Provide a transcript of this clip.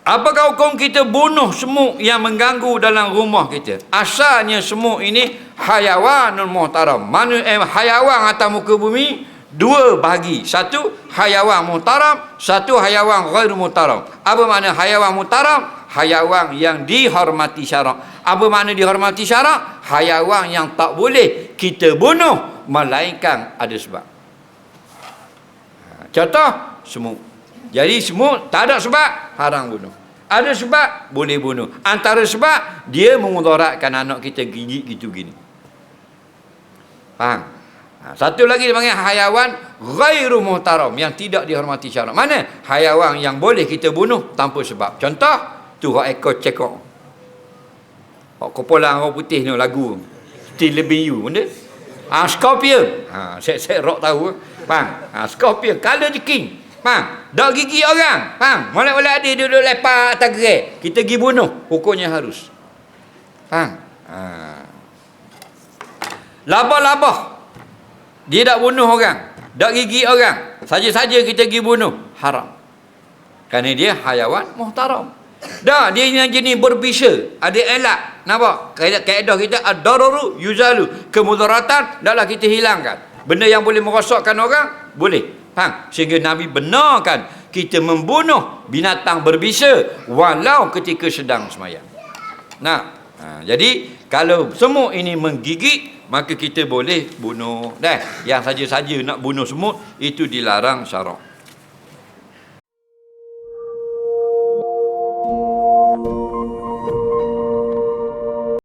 Apakah hukum kita bunuh semut yang mengganggu dalam rumah kita? Asalnya semut ini hayawanul muhtaram. Mana eh, hayawan atas muka bumi dua bahagi. Satu hayawan muhtaram, satu hayawan ghairu muhtaram. Apa makna hayawan muhtaram? Hayawan yang dihormati syarak. Apa makna dihormati syarak? Hayawan yang tak boleh kita bunuh melainkan ada sebab. Ha, Contoh semut. Jadi semut tak ada sebab haram bunuh. Ada sebab boleh bunuh. Antara sebab dia memudaratkan anak kita gigit gitu gini. Faham? Ha, satu lagi dia panggil hayawan ghairu muhtaram yang tidak dihormati syarak. Mana? Hayawan yang boleh kita bunuh tanpa sebab. Contoh tu hak ekor cekok. Hak kepala orang putih ni lagu. Still lebih you benda. Ah ha, scorpion. Ha saya saya rock tahu. Faham? Ha scorpion color the king. Faham? Dak gigi orang. Faham? Molek-molek ada duduk lepak atas gerai. Kita pergi bunuh. Hukumnya harus. Faham? Ha. Labah-labah. Dia tak bunuh orang. Tak gigi orang. Saja-saja kita pergi bunuh. Haram. Kerana dia hayawan muhtaram. Dah, dia yang jenis berbisa. Ada elak. Nampak? Kaedah, kaedah kita ad-dararu yuzalu. Kemudaratan taklah kita hilangkan. Benda yang boleh merosakkan orang, boleh. Faham? Sehingga Nabi benarkan kita membunuh binatang berbisa walau ketika sedang semayang. Nah, ha, jadi kalau semut ini menggigit, maka kita boleh bunuh. Dah, yang saja-saja nak bunuh semut, itu dilarang syarak.